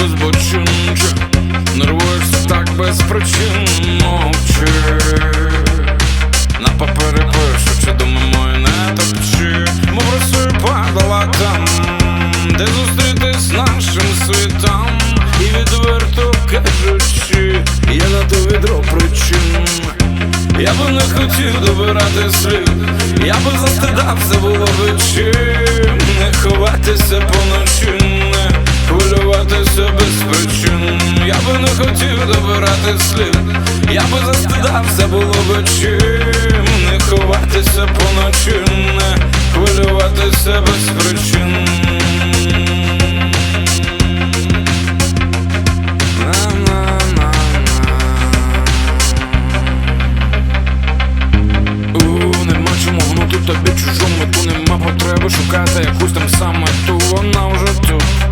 без бочинче, нервуєшся так без причин мовчи. На папері пишу, чи думи мої не топчи. Мов росою падала там, де зустрітись нашим світом, І відверто кажучи, я на то відро причин. Я би не хотів добирати слід, я би застидався було вечір, не ховатися поночі. Хотів добирати слів, я би застидався, було би чим. Не ховатися поночі, не хвилюватися без причин. Тобі чужому, ту нема потреби шукати якусь там саме ту, вона вже тут.